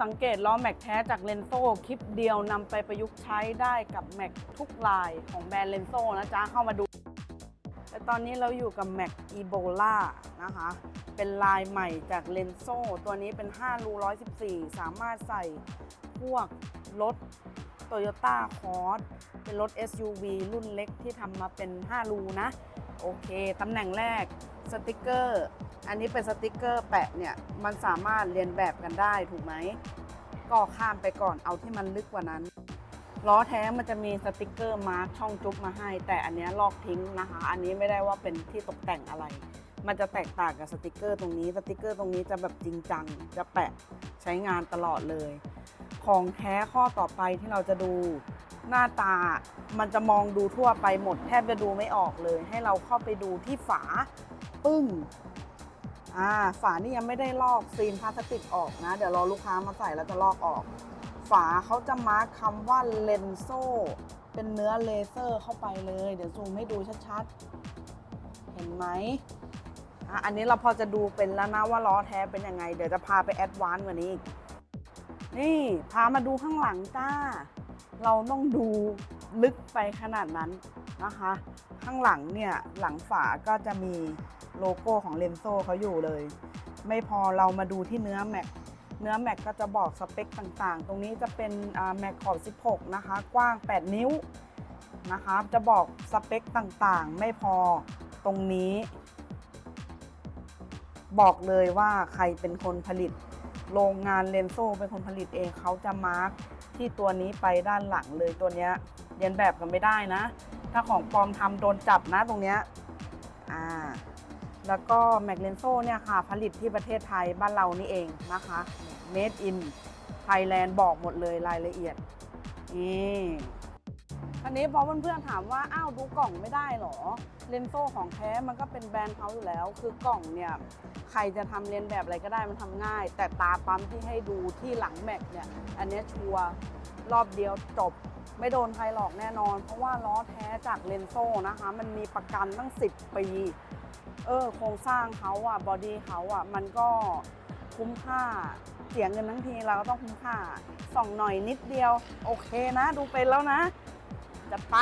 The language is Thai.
สังเกตล้อแม็กแท้จากเลนโซคลิปเดียวนำไปประยุกต์ใช้ได้กับแม็กทุกลายของแบรนด์เลนโซนะจ๊ะเข้ามาดู แต่ตอนนี้เราอยู่กับแม็กอีโบลานะคะ เป็นลายใหม่จากเลนโซตัวนี้เป็น5รู114 สามารถใส่พวกรถ Toyota c o r s เป็นรถ SUV รุ่นเล็กที่ทำมาเป็น 5 รูนะ โอเคตำแหน่งแรกสติกเกอร์ อันนี้เป็นสติกเกอร์แปะเนี่ย มันสามารถเรียนแบบกันได้ถูกไหม ก็ข้ามไปก่อนเอาที่มันลึกกว่านั้น ล้อแท้มันจะมีสติกเกอร์มาร์คช่องจุ๊บมาให้ แต่อันนี้ลอกทิ้งนะคะ อันนี้ไม่ได้ว่าเป็นที่ตกแต่งอะไรมันจะแตกต่างกับสติกเกอร์ตรงนี้ สติกเกอร์ตรงนี้จะแบบจริงจัง จะแปะใช้งานตลอดเลย ของแท้ข้อต่อไปที่เราจะดู หน้าตามันจะมองดูทั่วไปหมด แทบจะดูไม่ออกเลย ให้เราเข้าไปดูที่ฝาปึ้งอ่าฝานี่ยังไม่ได้ลอกซีนพลาสติกออกนะ เดี๋ยวรอลูกค้ามาใส่แล้วจะลอกออก ฝาเขาจะมาร์คคำว่าเลนโซเป็นเนื้อเลเซอร์เข้าไปเลย เดี๋ยวซูมให้ดูชัดๆ เห็นไหมอะอันนี้เราพอจะดูเป็นแล้วนะว่าล้อแท้เป็นยังไง เดี๋ยวจะพาไปแอดวานซ์กว่านี้อีก นี่พามาดูข้างหลังจ้า เราต้องดูลึกไปขนาดนั้นนะคะ ข้างหลังเนี่ยหลังฝาก็จะมีโลโก้ของเลนโซเขาอยู่เลย ไม่พอเรามาดูที่เนื้อแม็กเนื้อแม็กก็จะบอกสเปคต่างๆ ตรงนี้จะเป็นแม็กขอบ 16 นะคะ กว้าง 8 นิ้วนะคะ จะบอกสเปคต่างๆ ไม่พอตรงนี้ บอกเลยว่าใครเป็นคนผลิต โรงงานเลนโซเป็นคนผลิตเองเขาจะมาร์กที่ตัวนี้ไปด้านหลังเลยตัวเนี้ยเรียนแบบกันไม่ได้นะ ถ้าของปลอมทำโดนจับนะตรงเนี้ยอ่าแล้วก็แม c เลนโซเนี่ยค่ะ ผลิตที่ประเทศไทยบ้านเรานี่เองนะคะ Made in Thailand บอกหมดเลยรายละเอียดนี่ คันนี้พอเพื่อนๆถามว่าอ้าวดูกล่องไม่ได้เหรอเลนโซของแท้มันก็เป็นแบรนด์เขาอยู่แล้ว คือกล่องเนี่ยใครจะทำเรียนแบบอะไรก็ได้มันทำง่าย แต่ตาปั๊มที่ให้ดูที่หลังแม็กเนี่ย อันนี้ชัวร์รอบเดียวจบ ไม่โดนใครหลอกแน่นอน เพราะว่าล้อแท้จากเลนโซนะคะ มันมีประกันตั้ง 10 ปี เออโครงสร้างเขาอะบอดี้เขาอะมันก็คุ้มค่าเสียเงินทั้งทีเราก็ต้องคุ้มค่าส่องหน่อยนิดเดียว โอเคนะ ดูเป็นแล้วนะ จะไป